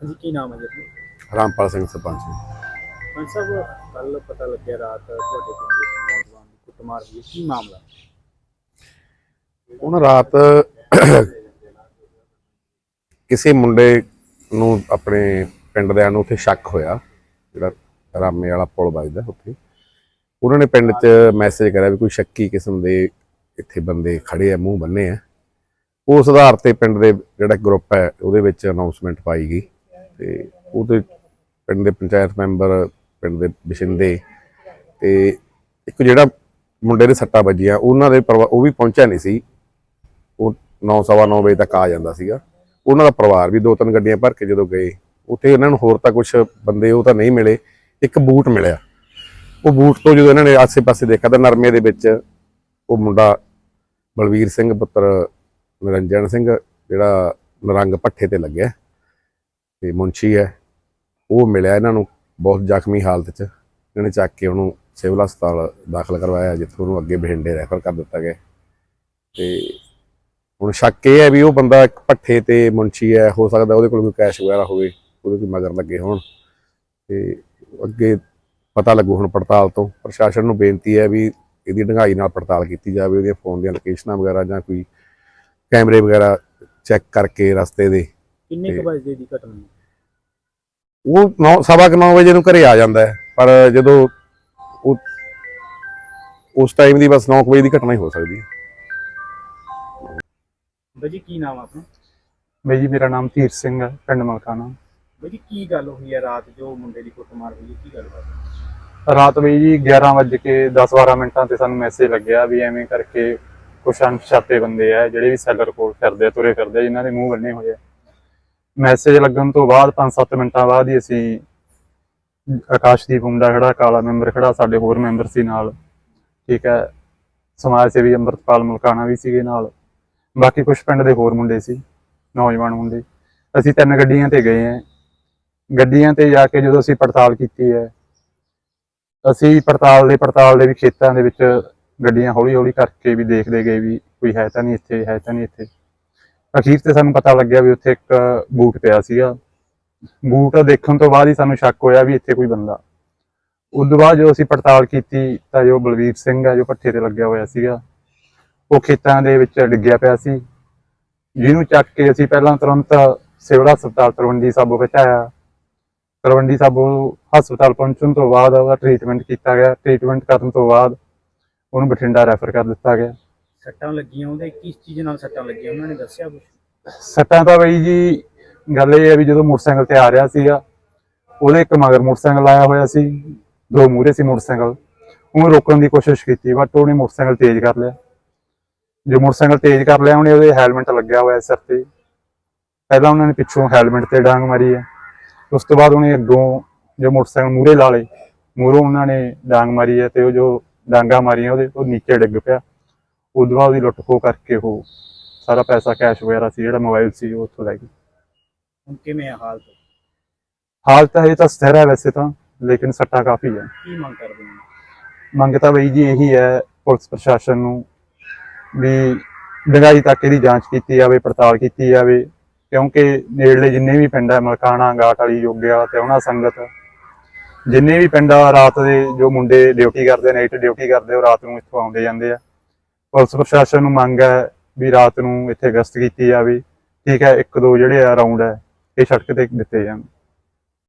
ਹਾਂਜੀ ਕੀ ਨਾਮ ਹੈ ਜੀ? ਆਪਣਾ ਰਾਮਪਾਲ ਸਿੰਘ ਸਰਪੰਚ ਜੀ। ਪੰਜ ਸਾਹਿਬ ਕੱਲ ਪਤਾ ਲੱਗਿਆ ਰਾਤ ਤੁਹਾਡੇ ਪਿੰਡ ਨੌਜਵਾਨ ਦੀ ਕੁੱਟਮਾਰ ਹੋਈ ਹੈ। ਕੀ ਮਾਮਲਾ? ਉਹਨਾਂ ਰਾਤ ਕਿਸੇ ਮੁੰਡੇ ਨੂੰ ਆਪਣੇ ਪਿੰਡ ਦੇ ਨੂੰ ਉੱਥੇ ਸ਼ੱਕ ਹੋਇਆ ਜਿਹੜਾ ਰਾਮੇ ਵਾਲਾ ਪੁਲ ਵੱਜਦਾ ਉੱਥੇ। ਉਹਨਾਂ ਨੇ ਪਿੰਡ 'ਚ ਮੈਸੇਜ ਕਰਿਆ ਵੀ ਕੋਈ ਸ਼ੱਕੀ ਕਿਸਮ ਦੇ ਇੱਥੇ ਬੰਦੇ ਖੜੇ ਆ ਮੂੰਹ ਬੰਨੇ ਆ। ਉਸ ਆਧਾਰ ਤੇ ਪਿੰਡ ਦੇ ਜਿਹੜਾ ਗਰੁੱਪ ਹੈ ਉਹਦੇ ਵਿੱਚ ਅਨਾਉਂਸਮੈਂਟ ਪਾਈ ਗਈ। ਤੇ ਉਹਦੇ ਪਿੰਡ ਦੇ ਪੰਚਾਇਤ ਮੈਂਬਰ, ਪਿੰਡ ਦੇ ਬਸ਼ਿੰਦੇ ਤੇ ਇੱਕ ਜਿਹੜਾ ਮੁੰਡੇ ਦੇ ਸੱਟਾਂ ਵੱਜੀਆਂ, ਉਹਨਾਂ ਦੇ ਪਰਿਵਾ- ਉਹ ਵੀ ਪਹੁੰਚਿਆ ਨਹੀਂ ਸੀ। ਉਹ 9:30 ਵਜੇ ਤੱਕ ਆ ਜਾਂਦਾ ਸੀਗਾ। ਉਹਨਾਂ ਦਾ ਪਰਿਵਾਰ ਵੀ ਦੋ ਤਿੰਨ ਗੱਡੀਆਂ ਭਰ ਕੇ ਜਦੋਂ ਗਏ, ਉੱਥੇ ਇਹਨਾਂ ਨੂੰ ਹੋਰ ਤਾਂ ਕੁਝ ਬੰਦੇ ਉਹ ਤਾਂ ਨਹੀਂ ਮਿਲੇ, ਇੱਕ ਬੂਟ ਮਿਲਿਆ। ਉਹ ਬੂਟ ਤੋਂ ਜਦੋਂ ਇਹਨਾਂ ਨੇ ਆਸੇ-ਪਾਸੇ ਦੇਖਿਆ ਤਾਂ ਨਰਮੇ ਦੇ ਵਿੱਚ ਉਹ ਮੁੰਡਾ ਬਲਵੀਰ ਸਿੰਘ, ਪੁੱਤਰ ਨਿਰੰਜਨ ਸਿੰਘ, ਜਿਹੜਾ ਨਰੰਗ ਪੱਠੇ ਤੇ ਲੱਗਿਆ। ਤੇ ਮੁੰਸ਼ੀ ਹੈ ਉਹ ਮਿਲਿਆ ਇਹਨਾਂ ਨੂੰ ਬਹੁਤ ਜ਼ਖਮੀ ਹਾਲਤ 'ਚ। ਇਹਨਾਂ ਚੱਕ ਕੇ ਉਹਨੂੰ ਸਿਵਲ ਹਸਪਤਾਲ ਦਾਖਲ ਕਰਵਾਇਆ ਜਿੱਥੇ ਉਹਨੂੰ ਅੱਗੇ ਬਠਿੰਡੇ ਰੈਫਰ ਕਰ ਦਿੱਤਾ ਗਿਆ। ਤੇ ਹੁਣ ਸ਼ੱਕ ਇਹ ਹੈ ਵੀ ਉਹ ਬੰਦਾ ਇੱਕ ਪੱਠੇ ਤੇ ਮੁੰਸ਼ੀ ਹੈ ਹੋ ਸਕਦਾ ਉਹਦੇ ਕੋਲ ਕੋਈ ਕੈਸ਼ ਵਗੈਰਾ ਹੋਵੇ ਉਹਦੇ ਕੋਈ ਮਗਰ ਲੱਗੇ ਹੋਣ। ਤੇ ਅੱਗੇ ਪਤਾ ਲੱਗੂ ਹੁਣ ਪੜਤਾਲ ਤੋਂ। ਪ੍ਰਸ਼ਾਸਨ ਨੂੰ ਬੇਨਤੀ ਹੈ ਵੀ ਇਹਦੀ ਢੰਗਾਈ ਨਾਲ ਪੜਤਾਲ ਕੀਤੀ ਜਾਵੇ ਉਹਦੀਆਂ ਫੋਨ ਦੀਆਂ ਲੋਕੇਸ਼ਨਾਂ ਵਗੈਰਾ ਜਾਂ ਕੋਈ ਕੈਮਰੇ ਵਗੈਰਾ ਚੈੱਕ ਕਰਕੇ ਰਸਤੇ ਦੇ। ਕਿੰਨੇ ਕੁ ਵਜੇ ਦੀ ਘਟਨਾ? ਉਹ 9 ਸਵਾ ਕੁ ਨੌ ਵਜੇ ਨੂੰ ਘਰੇ ਆ ਜਾਂਦਾ ਹੈ। ਪਰ ਜਦੋਂ ਉਹ ਉਸ ਟਾਈਮ ਦੀ ਬਸ 9 ਵਜੇ ਦੀ ਘਟਨਾ ਹੀ ਹੋ ਸਕਦੀ ਹੈ। ਬਾਈ ਜੀ ਕੀ ਨਾਮ ਆ ਆਪਣਾ? ਬਈ ਜੀ ਮੇਰਾ ਨਾਮ ਧੀਰ ਸਿੰਘ ਹੈ ਪਿੰਡ ਮਲਕਾਣਾ ਬਾਈ ਜੀ ਕੀ ਗੱਲ ਹੋਈ ਹੈ ਰਾਤ ਜੋ ਮੁੰਡੇ ਦੀ ਕੁੱਟਮਾਰ ਹੋਈ ਹੈ? ਕੀ ਗੱਲ ਬਾਤ ਰਾਤ ਬਈ ਜੀ 11 ਵਜੇ ਕੇ 10-12 ਮਿੰਟਾਂ ਤੇ ਸਾਨੂੰ ਮੈਸੇਜ ਲੱਗਿਆ ਵੀ ਐਵੇਂ ਕਰਕੇ ਕੁਛ ਅਣਪਛਾਤੇ ਬੰਦੇ ਆ ਜਿਹੜੇ ਵੀ ਸੈਲਰ ਕੋਲ ਫਿਰਦੇ ਆ ਤੁਰੇ ਫਿਰਦੇ ਆ ਜਿਨ੍ਹਾਂ ਦੇ ਮੂੰਹ ਬੰਨੇ ਹੋਏ ਆ। ਮੈਸੇਜ ਲੱਗਣ ਤੋਂ ਬਾਅਦ 5-7 ਮਿੰਟਾਂ ਬਾਅਦ ਹੀ ਅਸੀਂ ਆਕਾਸ਼ਦੀਪ ਮੁੰਡਾ ਖੜਾ, ਕਾਲਾ ਮੈਂਬਰ ਖੜਾ, ਸਾਡੇ ਹੋਰ ਮੈਂਬਰ ਸੀ ਨਾਲ। ਠੀਕ ਹੈ, ਸਮਾਜ ਸੇਵੀ ਅੰਮ੍ਰਿਤਪਾਲ ਮਲਕਾਣਾ ਵੀ ਸੀਗੇ ਨਾਲ। ਬਾਕੀ ਕੁਝ ਪਿੰਡ ਦੇ ਹੋਰ ਮੁੰਡੇ ਸੀ, ਨੌਜਵਾਨ ਮੁੰਡੇ। ਅਸੀਂ ਤਿੰਨ ਗੱਡੀਆਂ ਤੇ ਗਏ ਆ ਗੱਡੀਆਂ ਤੇ ਜਾ ਕੇ ਜਦੋਂ ਅਸੀਂ ਪੜਤਾਲ ਕੀਤੀ ਹੈ, ਅਸੀਂ ਪੜਤਾਲ ਦੇ ਪੜਤਾਲ ਦੇ ਵੀ ਖੇਤਾਂ ਦੇ ਵਿੱਚ ਗੱਡੀਆਂ ਹੌਲੀ ਹੌਲੀ ਕਰਕੇ ਵੀ ਦੇਖਦੇ ਗਏ ਵੀ ਕੋਈ ਹੈ ਤਾਂ ਨਹੀਂ ਇੱਥੇ, ਹੈ ਤਾਂ ਨਹੀਂ ਇੱਥੇ। ਅਖੀਰ ਤੇ ਸਾਨੂੰ ਪਤਾ ਲੱਗਿਆ ਵੀ ਉੱਥੇ ਇੱਕ ਬੂਟ ਪਿਆ ਸੀਗਾ। ਬੂਟ ਦੇਖਣ ਤੋਂ ਬਾਅਦ ਹੀ ਸਾਨੂੰ ਸ਼ੱਕ ਹੋਇਆ ਵੀ ਇੱਥੇ ਕੋਈ ਬੰਦਾ। ਉਸ ਤੋਂ ਬਾਅਦ ਜੋ ਅਸੀਂ ਪੜਤਾਲ ਕੀਤੀ ਤਾਂ ਜੋ ਬਲਵੀਰ ਸਿੰਘ ਹੈ ਜੋ ਪੱਠੇ ਤੇ ਲੱਗਿਆ ਹੋਇਆ ਸੀਗਾ, ਉਹ ਖੇਤਾਂ ਦੇ ਵਿੱਚ ਡਿੱਗਿਆ ਪਿਆ ਸੀ। ਜਿਹਨੂੰ ਚੱਕ ਕੇ ਅਸੀਂ ਪਹਿਲਾਂ ਤੁਰੰਤ ਸਿਵਲ ਹਸਪਤਾਲ ਤਰਵੰਡੀ ਸਾਬੋ ਪਹੁੰਚਾਇਆ। ਤਲਵੰਡੀ ਸਾਬੋ ਹਸਪਤਾਲ ਪਹੁੰਚਣ ਤੋਂ ਬਾਅਦ ਉਹਦਾ ਟ੍ਰੀਟਮੈਂਟ ਕੀਤਾ ਗਿਆ। ਟ੍ਰੀਟਮੈਂਟ ਕਰਨ ਤੋਂ ਬਾਅਦ ਉਹਨੂੰ ਬਠਿੰਡਾ ਰੈਫਰ ਕਰ ਦਿੱਤਾ ਗਿਆ। ਸੱਟਾਂ ਲੱਗੀਆਂ ਉਹਦੇ, ਕਿਸ ਚੀਜ਼ ਨਾਲ ਸੱਟਾਂ ਲੱਗੀਆਂ? ਉਹਨਾਂ ਨੇ ਦੱਸਿਆ ਕੁਝ ਸੱਟਾਂ ਤਾਂ ਬਈ ਜੀ, ਗੱਲ ਇਹ ਹੈ ਵੀ ਜਦੋਂ ਮੋਟਰਸਾਈਕਲ ਤੇ ਆ ਰਿਹਾ ਸੀਗਾ, ਉਹਦੇ ਇੱਕ ਮਗਰ ਮੋਟਰਸਾਈਕਲ ਆਇਆ ਹੋਇਆ ਸੀ, ਦੋ ਮੂਹਰੇ ਸੀ ਮੋਟਰਸਾਈਕਲ। ਉਹਨੂੰ ਰੋਕਣ ਦੀ ਕੋਸ਼ਿਸ਼ ਕੀਤੀ, ਬਟ ਉਹਨੇ ਮੋਟਰਸਾਈਕਲ ਤੇਜ਼ ਕਰ ਲਿਆ। ਜੋ ਮੋਟਰਸਾਈਕਲ ਤੇਜ਼ ਕਰ ਲਿਆ, ਉਹਨੇ ਉਹਦੇ ਹੈਲਮਟ ਲੱਗਿਆ ਹੋਇਆ ਸਿਰ ਤੇ। ਪਹਿਲਾਂ ਉਹਨਾਂ ਨੇ ਪਿੱਛੋਂ ਹੈਲਮਟ ਤੇ ਡਾਂਗ ਮਾਰੀ ਹੈ। ਉਸ ਤੋਂ ਬਾਅਦ ਉਹਨੇ ਅੱਗੋਂ ਜੋ ਮੋਟਰਸਾਈਕਲ ਮੂਹਰੇ ਲਾ ਲਏ, ਮੂਹਰੋਂ ਉਹਨਾਂ ਨੇ ਡਾਂਗ ਮਾਰੀ ਹੈ ਤੇ ਉਹ ਜੋ ਡਾਂਗਾ ਮਾਰੀਆਂ ਉਹਦੇ, ਉਹ ਨੀਚੇ ਡਿੱਗ ਪਿਆ। ਉਦੋਂ ਬਾਅਦ ਉਹਦੀ ਲੁੱਟ ਖੋਹ ਕਰਕੇ ਉਹ ਸਾਰਾ ਪੈਸਾ ਕੈਸ਼ ਵਗੈਰਾ ਸੀ ਜਿਹੜਾ ਮੋਬਾਈਲ ਸੀ ਉਹ ਉੱਥੋਂ ਲੈ ਗਏ ਹੁਣ ਕਿਵੇਂ ਆ ਹਾਲਤ? ਹਾਲ ਤਾਂ ਇਹ ਤਾਂ ਸਥਿਰ ਹੈ ਵੈਸੇ ਤਾਂ ਲੇਕਿਨ ਸੱਟਾ ਕਾਫੀ ਹੈ ਕੀ ਮੰਗ ਕਰਦੇ ਹੋ? ਮੰਗ ਤਾਂ ਬਈ ਜੀ ਇਹੀ ਹੈ ਪੁਲਿਸ ਪ੍ਰਸ਼ਾਸਨ ਨੂੰ ਵੀ ਡੰਗਾਈ ਤੱਕ ਇਹਦੀ ਜਾਂਚ ਕੀਤੀ ਜਾਵੇ ਪੜਤਾਲ ਕੀਤੀ ਜਾਵੇ ਕਿਉਂਕਿ ਨੇੜਲੇ ਜਿੰਨੇ ਵੀ ਪਿੰਡ ਹੈ ਮਲਕਾਣਾ ਗਾਟ ਵਾਲੀ ਯੋਗਿਆ ਤੇ ਉਹਨਾਂ ਸੰਗਤ ਜਿੰਨੇ ਵੀ ਪਿੰਡ ਆ ਰਾਤ ਦੇ ਜੋ ਮੁੰਡੇ ਡਿਊਟੀ ਕਰਦੇ ਨਾਈਟ ਡਿਊਟੀ ਕਰਦੇ ਉਹ ਰਾਤ ਨੂੰ ਇੱਥੋਂ ਆਉਂਦੇ ਜਾਂਦੇ ਆ। ਪੁਲਿਸ ਪ੍ਰਸ਼ਾਸਨ ਨੂੰ ਮੰਗ ਹੈ ਵੀ ਰਾਤ ਨੂੰ ਇੱਥੇ ਗਸ਼ਤ ਕੀਤੀ ਜਾਵੇ। ਠੀਕ ਹੈ, ਇੱਕ ਦੋ ਜਿਹੜੇ ਆ ਰਾਉਂਡ ਹੈ, ਇਹ ਸੜਕ ਤੇ ਦਿੱਤੇ ਜਾਣ।